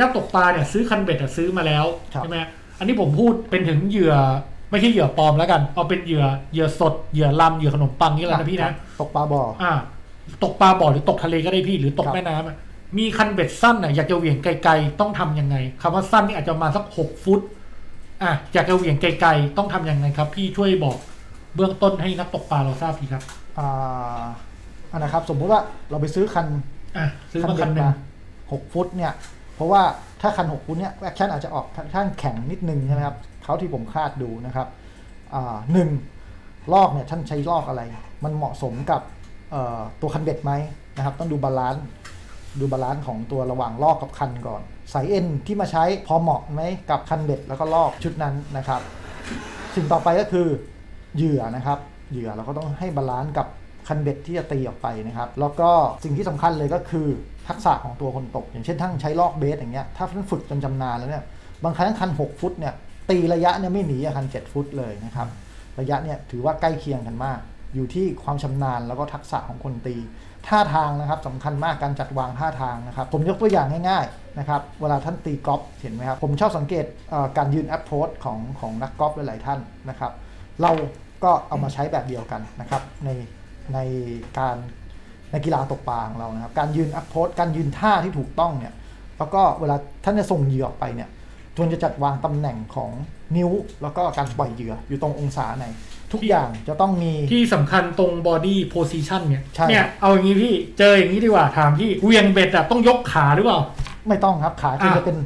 นักตกปลาเนี่ยซื้อคันเบ็ดอะซื้อมาแล้วครับ ใช่ไหมอันนี้ผมพูดเป็นถึงเหยื่อไม่ใช่เหยื่อปลอมแล้วกัน เอาเป็นเหยื่อเหยื่อสดเหยื่อลำเหยื่อขนมปังนี่แหละนะพี่นะ ตกปลาบ่อ อ่า ตกปลาบ่อหรือตกทะเลก็ได้พี่หรือตกครับ แม่น้ำอะมีคันเบ็ดสั้นอะอยากจะเหวี่ยงไกลๆต้องทำยังไงคำว่าสั้นนี่อาจจะประมาณสักหกฟุตอะอยากจะเหวี่ยงไกลๆต้องทำยังไงครับ พี่ช่วยบอกเบื้องต้นให้นักตกปลาเราทราบทีครับ อ่าอั นนะครับ สมมุติว่าเราไปซื้อคันอะซื้อมาคันหเบ็นึ่ดงหกฟุตเนี่ย เพราะว่าถ้าคัน6ฟุตเนี่ยแอคชั่นอาจจะออกค่อนข้างแข็งนิดนึงใช่ไหมครับเขาที่ผมคาดดูนะครับอ่าหนึ่งลอกเนี่ยท่านใช้ลอกอะไร มันเหมาะสมกับเอ่อตัวคันเบ็ดไหมนะครับ ต้องดูบาลานซ์ดูบาลานซ์ของตัวระหว่างลอกกับคันก่อน สายเอ็นที่มาใช้พอเหมาะไหมกับคันเบ็ดแล้วก็ลอกชุดนั้นนะครับ สิ่งต่อไปก็คือเหยื่อนะครับ เหยื่อเราก็ต้องให้บาลานซ์กับ คันเบ็ดที่จะตีออกไปนะครับ แล้วก็สิ่งที่สำคัญเลยก็คือทักษะของตัวคนตก อย่างเช่นทั้งใช้ลอกเบสอย่างเงี้ยถ้าท่านฝึกจนจำนานแล้วเนี่ยบางครั้งคัน 6 ฟุตเนี่ยตีระยะเนี่ยไม่หนีคัน 7 ฟุตเลยนะครับระยะเนี่ยถือว่าใกล้เคียงกันมาก อยู่ที่ความชำนาญแล้วก็ทักษะของคนตี ท่าทางนะครับสำคัญมากการจัดวางท่าทางนะครับ ผมยกตัวอย่างง่ายๆนะครับเวลาท่านตีกอล์ฟเห็นไหมครับผมชอบสังเกตการยืนแอปโพสของของนักกอล์ฟหลายๆท่านนะครับ เราก็เอามาใช้แบบเดียวกันนะครับใน ในการในกีฬาตกปลาของเรานะครับ การยืนแอปโพสการยืนท่าที่ถูกต้องเนี่ย แล้วก็เวลาท่านจะส่งเหยื่อออกไปเนี่ยควรจะจัดวางตำแหน่งของนิ้ว แล้วก็การปล่อยเหยื่ออยู่ตรงองศาไหน ทุกอย่างจะต้องมี ที่สำคัญตรง body position เนี่ยใช่ เนี่ยเอาอย่างนี้พี่เจออย่างนี้ดีกว่าถามพี่เหวียงเบ็ดอะต้องยกขาหรือเปล่า ไม่ต้องครับขาควรอะ จะเป็น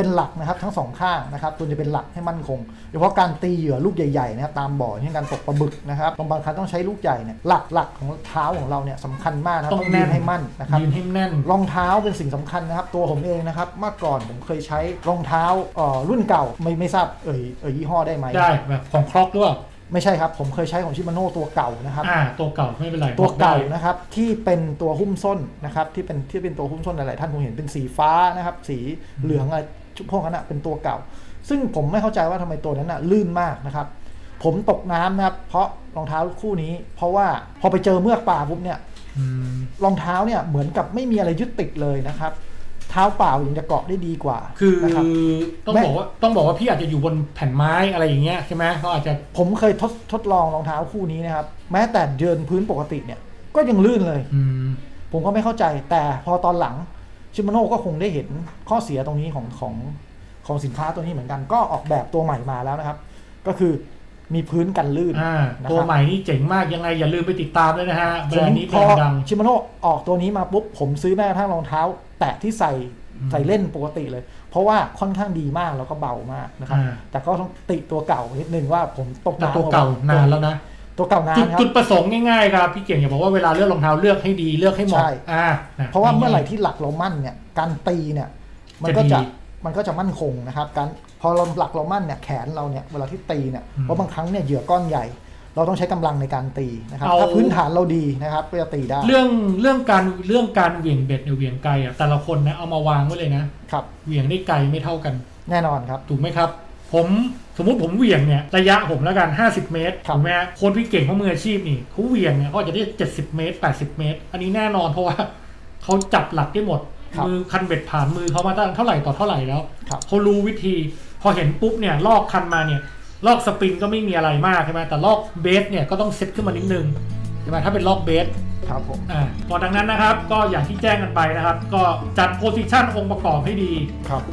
เป็นหลักนะครับทั้งสองข้างนะครับควรจะเป็นหลักให้มั่นคงโดยเฉพาะการตีเหยื่อลูกใหญ่ๆนะครับตามบ่อเช่นการตกปลาบึกนะครับบางครั้งต้องใช้ลูกใหญ่เนี่ยหลักหลักของเท้าของเราเนี่ยสำคัญมากนะครับต้ต้อองงแน่ยืนนให้มั่นนะครับยืนให้แน่นรองเท้าเป็นสิ่งสำคัญนะครับ ตัวผมเองนะครับเมื่อก่อนผมเคยใช้รองเท้าเอ่อรุ่นเก่าไม่ไม่ทราบเอ่ยเอ่ยยี่ห้อได้ไหมได้แบบของครอกด้วย ไม่ใช่ครับ ผมเคยใช้ของชิมาโน่ตัวเก่านะครับ อ่าตัวเก่าไม่เป็นไรตัวบอกได้เก่านะครับที่เป็นตัวหุ้มส้นนะครับที่เป็นที่เป็นตัวหุ้มส้นหลายๆท่านคงเห็นเป็นสีฟ้านะครับ สีเหลืองอะไรพวกนั้นนะเป็นตัวเก่า ซึ่งผมไม่เข้าใจว่าทำไมตัวนั้นน่ะลื่นมากนะครับ ผมตกน้ำนะครับ เพราะรองเท้าคู่นี้ เพราะว่าพอไปเจอเมือกป่าปุ๊บเนี่ยอืมรองเท้าเนี่ยเหมือนกับไม่มีอะไรยึดติดเลยนะครับ เท้าเปล่ายังจะเกาะได้ดีกว่า คือนะครับ ต้องแม่ บอกว่าต้องบอกว่าพี่อาจจะอยู่บนแผ่นไม้อะไรอย่างเงี้ยใช่ไหมเขาอาจจะผมเคยทดทดลองรองเท้าคู่นี้นะครับ แม้แต่เดินพื้นปกติเนี่ย ก็ยังลื่นเลย อืม ผมก็ไม่เข้าใจ แต่พอตอนหลังชิมาโน่ก็คงได้เห็นข้อเสียตรงนี้ของของของสินค้าตัวนี้เหมือนกัน ก็ออกแบบตัวใหม่มาแล้วนะครับ ก็คือ มีพื้นกันลื่นอ่านะครับตัวใหม่นี่เจ๋งมากยังไงอย่าลืมไปติดตามด้วยนะฮะแบผรมนด์นี้พแบรอนด์ดังชิมาโน่ออกตัวนี้มาปุ๊บผมซื้อแม้กระทั่งรองเท้า แตะที่ใส่อืมใส่เล่นปกติเลย เพราะว่าค่อนข้างดีมากแล้วก็เบามากนะครับอ่าแต่ก็ต้องติตัวเก่านิดนึงว่าผมตกแต่น้ำตัวเก่าผมนานแล้วนะตัวเก่านานจุดครับจุดประสงค์ง่ายๆครับพี่เก่งอย่าบอกว่าเวลาเลือกรองเท้าเลือกให้ดีเลือกให้เหมาะใช่อ่านะเพราะว่าเมื่อไหร่ที่หลักเรามั่นเนี่ยการตีเนี่ยมันก็จะจะดี มันก็จะมั่นคงนะครับการพอเราหลักเรามั่นเนี่ยแขนเราเนี่ยเวลาที่ตีเนี่ยอืมเพราะบางครั้งเนี่ยเหยื่อก้อนใหญ่ เราต้องใช้กำลังในการตีนะครับเอา ถ้าพื้นฐานเราดีนะครับก็จะตีได้เรื่องเรื่องการเรื่องการเหวี่ยงเบ็ดเนี่ยเหวี่ยงไกลอะแต่ละคนนะเอามาวางไว้เลยนะครับ เหวี่ยงได้ไกลไม่เท่ากัน แน่นอนครับ ถูกไหมครับ ผมสมมุติผมเหวี่ยงเนี่ยระยะผมแล้วกัน 50 เมตรครับถูกไหมฮะคนพี่เก่งเขามืออาชีพนี่เขาเหวี่ยงเนี่ยเขาอาจจะได้ 70 เมตร 80 เมตร อันนี้แน่นอนเพราะว่า เขาจับหลักได้หมด ครับมือคันเบ็ดผ่านมือเขามาตั้งเท่าไหร่ต่อเท่าไหร่แล้วครับเขารู้วิธี พอเห็นปุ๊บเนี่ยลอกคันมาเนี่ยลอกสปริงก็ไม่มีอะไรมากใช่ไหมแต่ลอกเบสเนี่ยก็ต้องเซ็ตขึ้นมานิดนึงใช่ไหมถ้าเป็นลอกเบสครับผมอ่าก็ดังนั้นนะครับก็อย่างที่แจ้งกันไปนะครับ ก็จัดโพซิชันองค์ประกอบให้ดีครับ